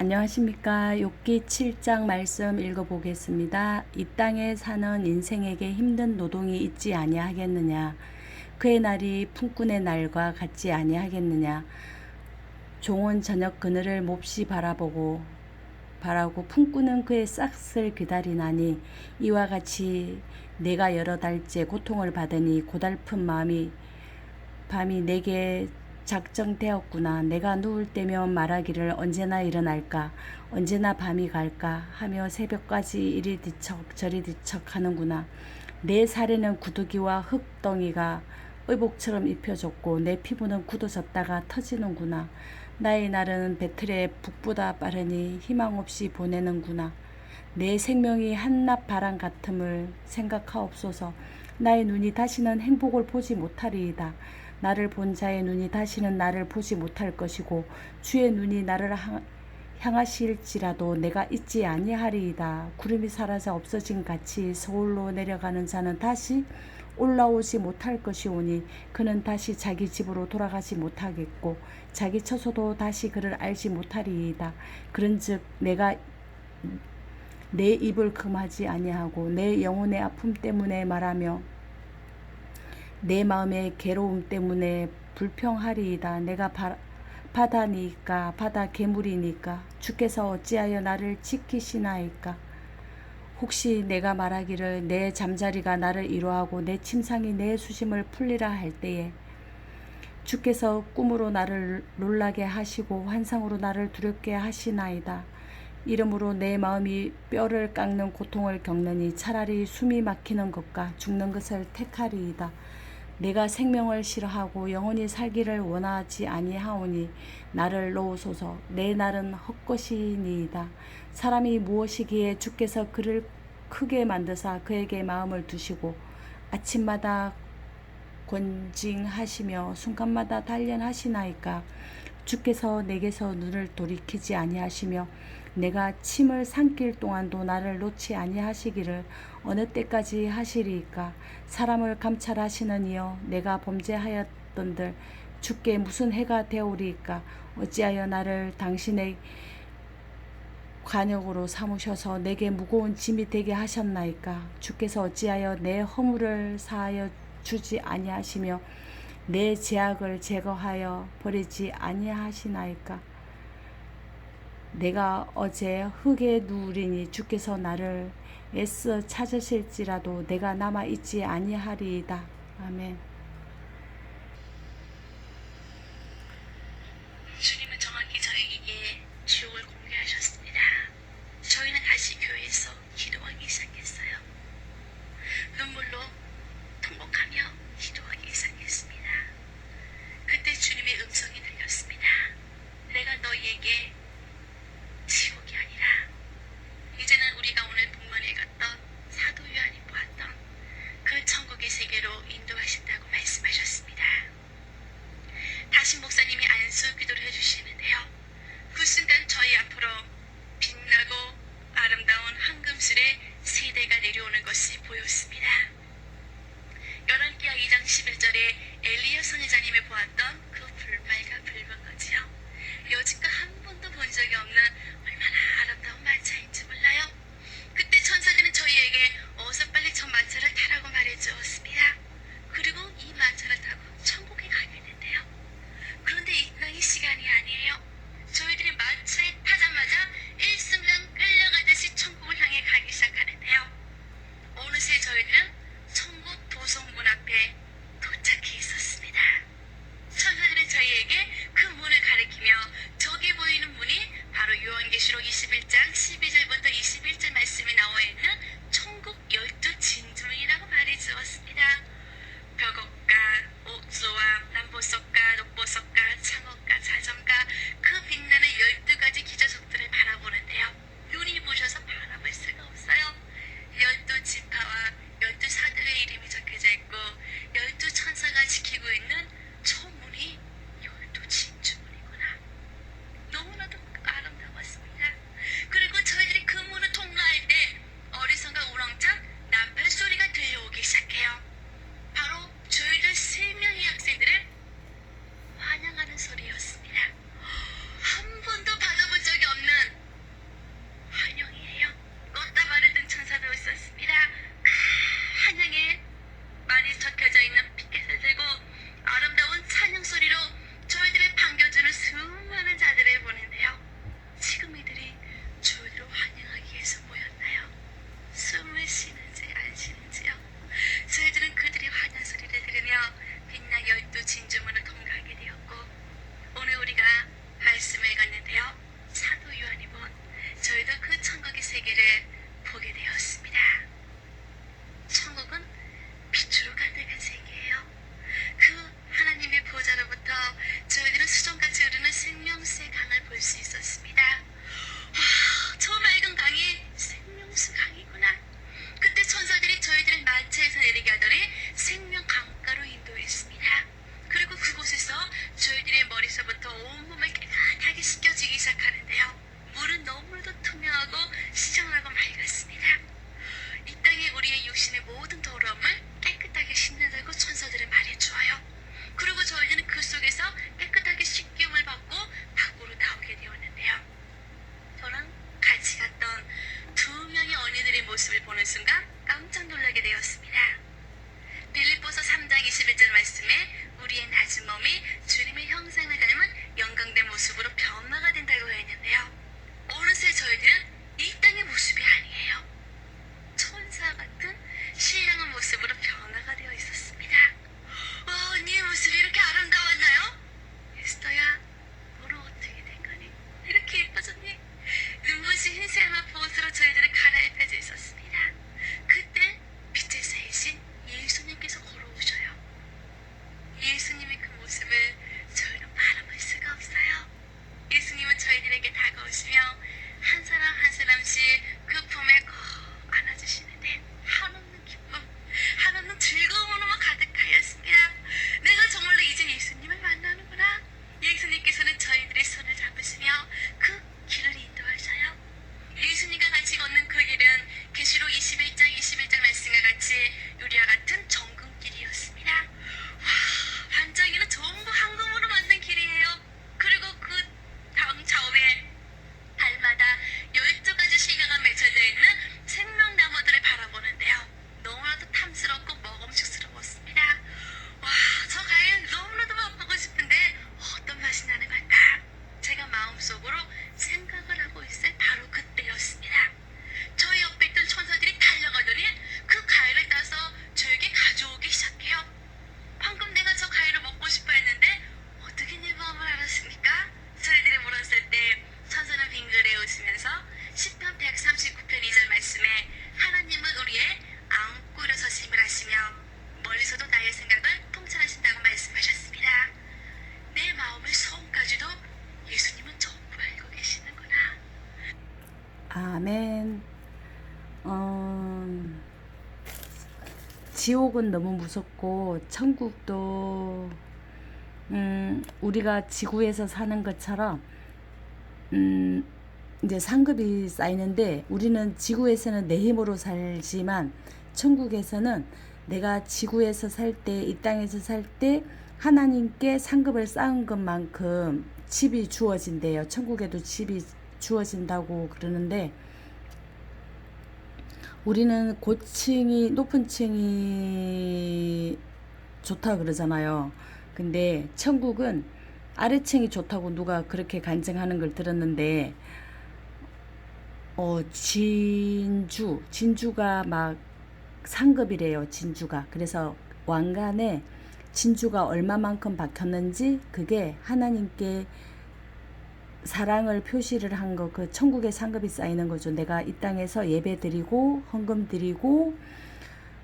안녕하십니까. 욥기 7장 말씀 읽어보겠습니다. 이 땅에 사는 인생에게 힘든 노동이 있지 아니하겠느냐. 그의 날이 품꾼의 날과 같지 아니하겠느냐. 종은 저녁 그늘을 몹시 바라보고 바라고 품꾼은 그의 싹을 기다리나니 이와 같이 내가 여러 달째 고통을 받으니 고달픈 마음이 밤이 내게 작정되었구나. 내가 누울 때면 말하기를 언제나 일어날까, 언제나 밤이 갈까 하며 새벽까지 이리 뒤척 저리 뒤척 하는구나. 내 살에는 구더기와 흙덩이가 의복처럼 입혀졌고 내 피부는 굳어졌다가 터지는구나. 나의 날은 배틀의 북보다 빠르니 희망 없이 보내는구나. 내 생명이 한낮 바람 같음을 생각하옵소서. 나의 눈이 다시는 행복을 보지 못하리이다. 나를 본 자의 눈이 다시는 나를 보지 못할 것이고 주의 눈이 나를 향- 향하실지라도 내가 잊지 아니하리이다. 구름이 사라져 없어진 같이 서울로 내려가는 자는 다시 올라오지 못할 것이오니 그는 다시 자기 집으로 돌아가지 못하겠고 자기 처소도 다시 그를 알지 못하리이다. 그런즉 내가 내 입을 금하지 아니하고 내 영혼의 아픔 때문에 말하며 내 마음의 괴로움 때문에 불평하리이다. 내가 바, 바다니까 바다 괴물이니까 주께서 어찌하여 나를 지키시나이까 혹시 내가 말하기를 내 잠자리가 나를 이로하고 내 침상이 내 수심을 풀리라 할 때에 주께서 꿈으로 나를 놀라게 하시고 환상으로 나를 두렵게 하시나이다. 이러므로 내 마음이 뼈를 깎는 고통을 겪느니 차라리 숨이 막히는 것과 죽는 것을 택하리이다. 내가 생명을 싫어하고 영원히 살기를 원하지 아니하오니 나를 놓으소서. 내 날은 헛것이니이다. 사람이 무엇이기에 주께서 그를 크게 만드사 그에게 마음을 두시고 아침마다 권징하시며 순간마다 단련하시나이까? 주께서 내게서 눈을 돌이키지 아니하시며 내가 침을 삼킬 동안도 나를 놓지 아니하시기를 어느 때까지 하시리이까? 사람을 감찰하시는 이여 내가 범죄하였던들 주께 무슨 해가 되오리이까? 어찌하여 나를 당신의 관역으로 삼으셔서 내게 무거운 짐이 되게 하셨나이까? 주께서 어찌하여 내 허물을 사하여 주지 아니하시며 내 죄악을 제거하여 버리지 아니하시나이까 내가 어제 흙에 누우리니 주께서 나를 애써 찾으실지라도 내가 남아 있지 아니하리이다. 아멘. 네, 때 엘리야 선지자님이 보았던 그 불말과 붉은 거지요. 여지껏 한 번도 본 적이 없는 계시록 21장 12절 지옥은 너무 무섭고 천국도 음, 우리가 지구에서 사는 것처럼 음, 이제 상급이 쌓이는데 우리는 지구에서는 내 힘으로 살지만 천국에서는 내가 지구에서 살 때, 이 땅에서 살 때 하나님께 상급을 쌓은 것만큼 집이 주어진대요. 천국에도 집이 주어진다고 그러는데 우리는 고층이 높은 층이 좋다 그러잖아요. 근데 천국은 아래층이 좋다고 누가 그렇게 간증하는 걸 들었는데 어 진주 진주가 막 상급이래요. 진주가. 그래서 왕관에 진주가 얼마만큼 박혔는지 그게 하나님께 사랑을 표시를 한 거 그 천국의 상급이 쌓이는 거죠. 내가 이 땅에서 예배 드리고 헌금 드리고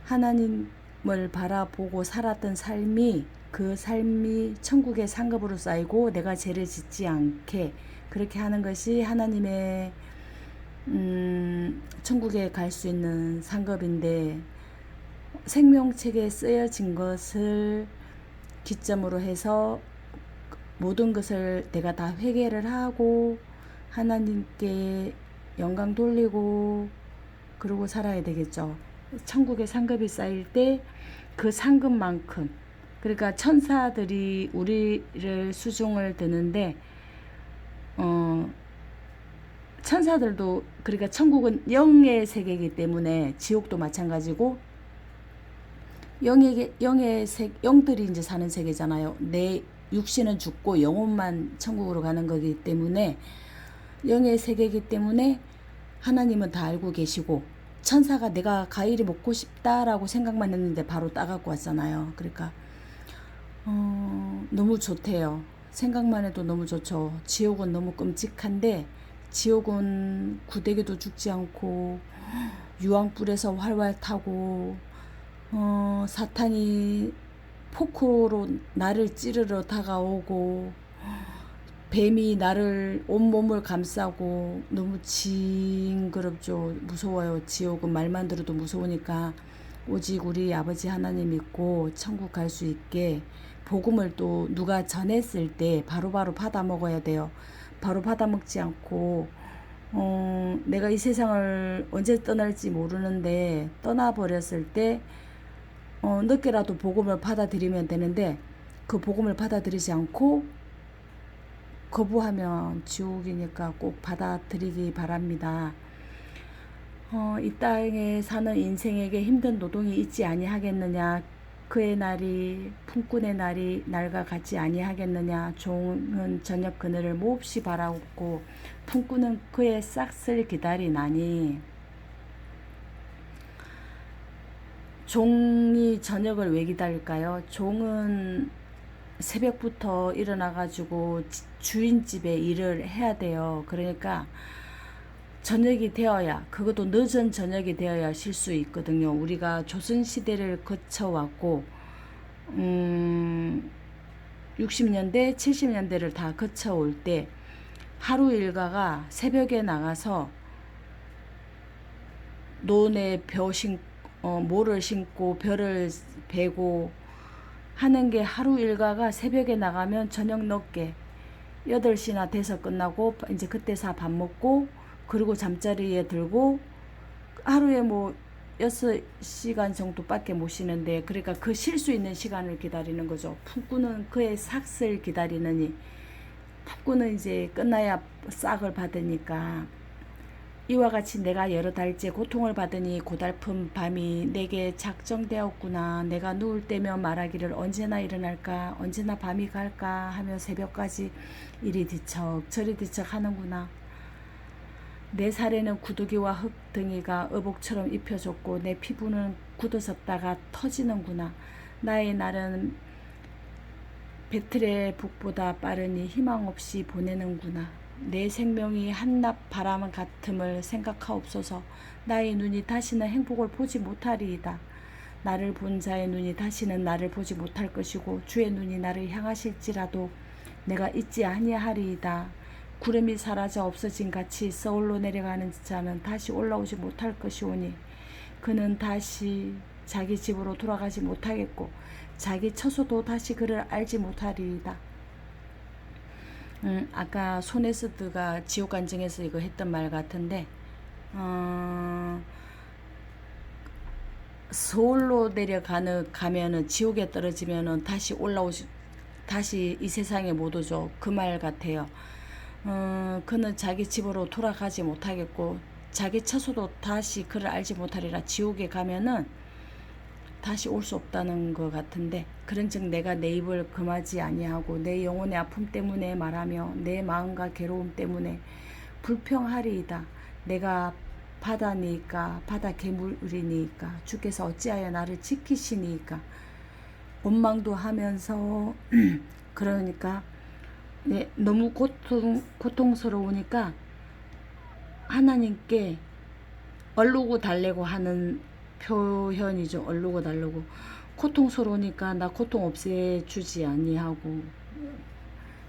하나님을 바라보고 살았던 삶이 그 삶이 천국의 상급으로 쌓이고 내가 죄를 짓지 않게 그렇게 하는 것이 하나님의 음, 천국에 갈 수 있는 상급인데 생명책에 쓰여진 것을 기점으로 해서 모든 것을 내가 다 회개를 하고 하나님께 영광 돌리고 그러고 살아야 되겠죠. 천국의 상급이 쌓일 때 그 상급만큼 그러니까 천사들이 우리를 수종을 드는데 어 천사들도 그러니까 천국은 영의 세계이기 때문에 지옥도 마찬가지고 영의 영의 세 영들이 이제 사는 세계잖아요. 내 육신은 죽고 영혼만 천국으로 가는 거기 때문에 영의 세계이기 때문에 하나님은 다 알고 계시고 천사가 내가 과일이 먹고 싶다라고 생각만 했는데 바로 따갖고 왔잖아요. 그러니까 어, 너무 좋대요. 생각만 해도 너무 좋죠. 지옥은 너무 끔찍한데 지옥은 구데기도 죽지 않고 유황불에서 활활 타고 어, 사탄이 포크로 나를 찌르러 다가오고 뱀이 나를 온몸을 감싸고 너무 징그럽죠. 무서워요. 지옥은 말만 들어도 무서우니까 오직 우리 아버지 하나님 믿고 천국 갈 수 있게 복음을 또 누가 전했을 때 바로바로 받아 먹어야 돼요. 바로 받아 먹지 않고 어, 내가 이 세상을 언제 떠날지 모르는데 떠나버렸을 때 어, 늦게라도 복음을 받아들이면 되는데 그 복음을 받아들이지 않고 거부하면 지옥이니까 꼭 받아들이기 바랍니다. 어, 이 땅에 사는 인생에게 힘든 노동이 있지 아니하겠느냐? 그의 날이 품꾼의 날이 날과 같지 아니하겠느냐? 종은 저녁 그늘을 몹시 바라고 품꾼은 그의 싹을 기다리나니 종이 저녁을 왜 기다릴까요? 종은 새벽부터 일어나가지고 주인 집에 일을 해야 돼요. 그러니까 저녁이 되어야 그것도 늦은 저녁이 되어야 쉴 수 있거든요. 우리가 조선 시대를 거쳐 왔고 음 60년대, 70년대를 다 거쳐 올 때 하루 일과가 새벽에 나가서 논에 벼 신, 어, 모를 심고 벼를 베고 하는 게 하루 일과가 새벽에 나가면 저녁 늦게 8시나 돼서 끝나고 이제 그때서 밥 먹고 그리고 잠자리에 들고 하루에 뭐 6시간 정도밖에 못 쉬는데 그러니까 그 쉴 수 있는 시간을 기다리는 거죠. 품꾼은 그의 삭을 기다리느니 품꾼은 이제 끝나야 싹을 받으니까 이와 같이 내가 여러 달째 고통을 받으니 고달픈 밤이 내게 작정되었구나. 내가 누울 때면 말하기를 언제나 일어날까, 언제나 밤이 갈까 하며 새벽까지 이리 뒤척 저리 뒤척 하는구나. 내 살에는 구더기와 흙등이가 의복처럼 입혀졌고 내 피부는 굳어졌다가 터지는구나. 나의 날은 배틀의 북보다 빠르니 희망 없이 보내는구나. 내 생명이 한낮 바람 같음을 생각하옵소서. 나의 눈이 다시는 행복을 보지 못하리이다. 나를 본 자의 눈이 다시는 나를 보지 못할 것이고 주의 눈이 나를 향하실지라도 내가 잊지 아니하리이다. 구름이 사라져 없어진 같이 서울로 내려가는 자는 다시 올라오지 못할 것이오니 그는 다시 자기 집으로 돌아가지 못하겠고 자기 처소도 다시 그를 알지 못하리이다. 음, 아까 소네스드가 지옥 간증에서 이거 했던 말 같은데 어, 서울로 내려가는 가면은 지옥에 떨어지면은 다시 올라오지 다시 이 세상에 못 오죠. 그 말 같아요. 어, 그는 자기 집으로 돌아가지 못하겠고 자기 처소도 다시 그를 알지 못하리라. 지옥에 가면은 다시 올 수 없다는 것 같은데 그런즉 내가 내 입을 금하지 아니하고 내 영혼의 아픔 때문에 말하며 내 마음과 괴로움 때문에 불평하리이다. 내가 바다니까 바다 괴물이니까 주께서 어찌하여 나를 지키시니까 원망도 하면서 그러니까 네, 너무 고통 고통스러우니까 하나님께 얼르고 달래고 하는 표현이죠. 얼르고 달래고 고통스러우니까 나 고통 없애주지 아니하고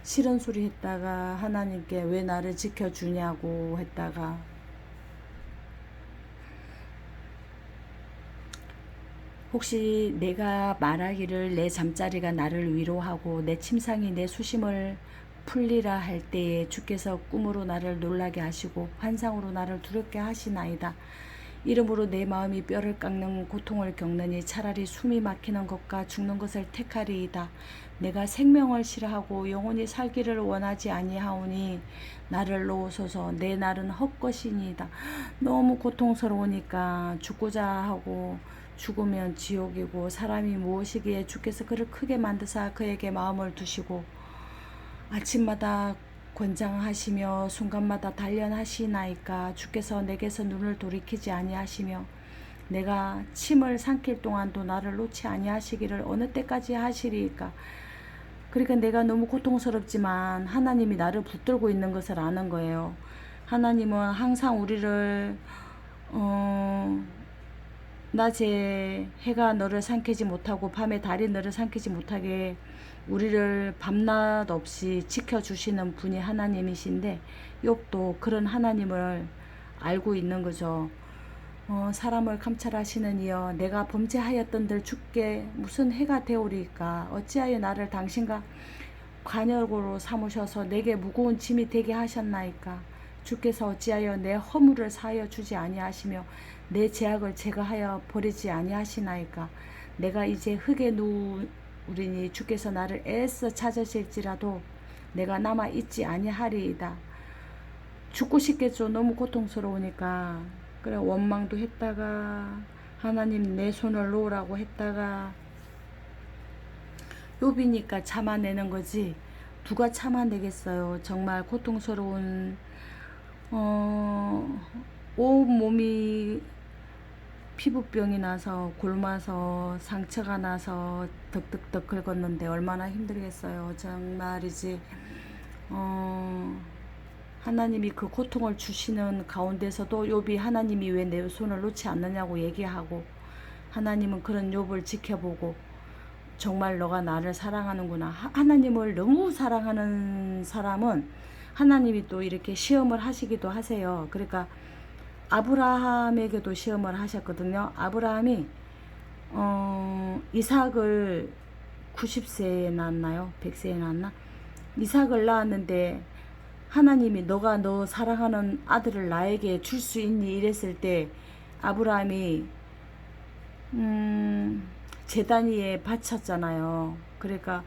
싫은 소리 했다가 하나님께 왜 나를 지켜주냐고 했다가 혹시 내가 말하기를 내 잠자리가 나를 위로하고 내 침상이 내 수심을 풀리라 할 때에 주께서 꿈으로 나를 놀라게 하시고 환상으로 나를 두렵게 하시나이다. 이름으로 내 마음이 뼈를 깎는 고통을 겪느니 차라리 숨이 막히는 것과 죽는 것을 택하리이다. 내가 생명을 싫어하고 영원히 살기를 원하지 아니하오니 나를 놓으소서 내 날은 헛것이니이다. 너무 고통스러우니까 죽고자 하고 죽으면 지옥이고 사람이 무엇이기에 주께서 그를 크게 만드사 그에게 마음을 두시고 아침마다 권장하시며 순간마다 단련하시나이까 주께서 내게서 눈을 돌이키지 아니하시며 내가 침을 삼킬 동안도 나를 놓지 아니하시기를 어느 때까지 하시리이까 그러니까 내가 너무 고통스럽지만 하나님이 나를 붙들고 있는 것을 아는 거예요. 하나님은 항상 우리를 어, 낮에 해가 너를 삼키지 못하고 밤에 달이 너를 삼키지 못하게 우리를 밤낮 없이 지켜주시는 분이 하나님이신데 욥도 그런 하나님을 알고 있는 거죠. 어, 사람을 감찰하시는 이여 내가 범죄하였던들 주께 무슨 해가 되오리까? 어찌하여 나를 당신과 관역으로 삼으셔서 내게 무거운 짐이 되게 하셨나이까? 주께서 어찌하여 내 허물을 사하여 주지 아니하시며 내 죄악을 제거하여 버리지 아니하시나이까? 내가 이제 흙에 누 우리니 주께서 나를 애써 찾으실지라도 내가 남아 있지 아니하리이다. 죽고 싶겠죠 너무 고통스러우니까. 그래 원망도 했다가 하나님 내 손을 놓으라고 했다가 요비니까 참아내는 거지. 누가 참아내겠어요? 정말 고통스러운 어, 온 몸이 피부병이 나서 곪아서 상처가 나서 덕덕덕 긁었는데 얼마나 힘들겠어요. 정말이지. 어, 하나님이 그 고통을 주시는 가운데서도 욥이 하나님이 왜 내 손을 놓지 않느냐고 얘기하고 하나님은 그런 욥을 지켜보고 정말 너가 나를 사랑하는구나. 하- 하나님을 너무 사랑하는 사람은 하나님이 또 이렇게 시험을 하시기도 하세요. 그러니까 아브라함에게도 시험을 하셨거든요. 아브라함이 어, 이삭을 90세에 낳았나요? 100세에 낳았나? 이삭을 낳았는데 하나님이 너가 너 사랑하는 아들을 나에게 줄 수 있니? 이랬을 때 아브라함이 음, 제단 위에 바쳤잖아요. 그러니까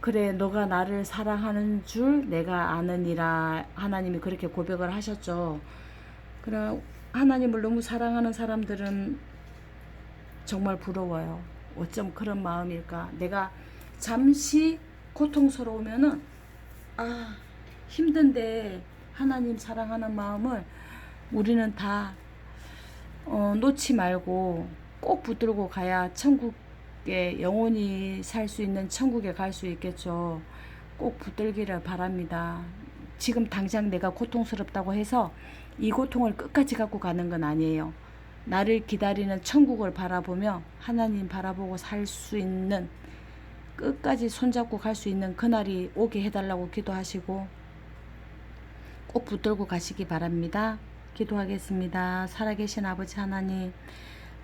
그래 너가 나를 사랑하는 줄 내가 아느니라 하나님이 그렇게 고백을 하셨죠. 그래 하나님을 너무 사랑하는 사람들은 정말 부러워요. 어쩜 그런 마음일까? 내가 잠시 고통스러우면은 아 힘든데 하나님 사랑하는 마음을 우리는 다 어, 놓지 말고 꼭 붙들고 가야 천국에 영원히 살 수 있는 천국에 갈 수 있겠죠. 꼭 붙들기를 바랍니다. 지금 당장 내가 고통스럽다고 해서 이 고통을 끝까지 갖고 가는 건 아니에요. 나를 기다리는 천국을 바라보며 하나님 바라보고 살 수 있는 끝까지 손잡고 갈 수 있는 그날이 오게 해달라고 기도하시고 꼭 붙들고 가시기 바랍니다. 기도하겠습니다. 살아계신 아버지 하나님,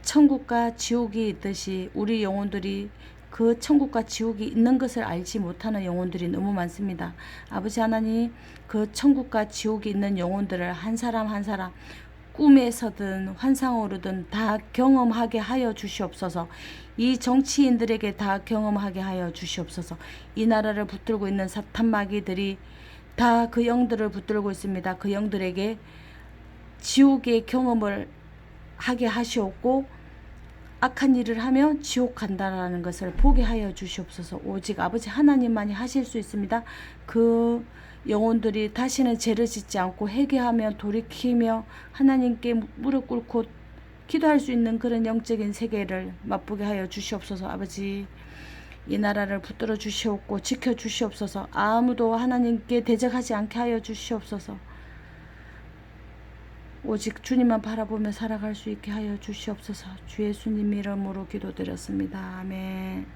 천국과 지옥이 있듯이 우리 영혼들이 그 천국과 지옥이 있는 것을 알지 못하는 영혼들이 너무 많습니다. 아버지 하나님, 그 천국과 지옥이 있는 영혼들을 한 사람 한 사람 꿈에서든 환상으로든 다 경험하게 하여 주시옵소서. 이 정치인들에게 다 경험하게 하여 주시옵소서. 이 나라를 붙들고 있는 사탄 마귀들이 다 그 영들을 붙들고 있습니다. 그 영들에게 지옥의 경험을 하게 하시옵고 악한 일을 하면 지옥 간다라는 것을 보게 하여 주시옵소서. 오직 아버지 하나님만이 하실 수 있습니다. 그 영혼들이 다시는 죄를 짓지 않고 회개하며 돌이키며 하나님께 무릎 꿇고 기도할 수 있는 그런 영적인 세계를 맛보게 하여 주시옵소서. 아버지 이 나라를 붙들어 주시옵고 지켜 주시옵소서. 아무도 하나님께 대적하지 않게 하여 주시옵소서. 오직 주님만 바라보며 살아갈 수 있게 하여 주시옵소서. 주 예수님 이름으로 기도드렸습니다. 아멘.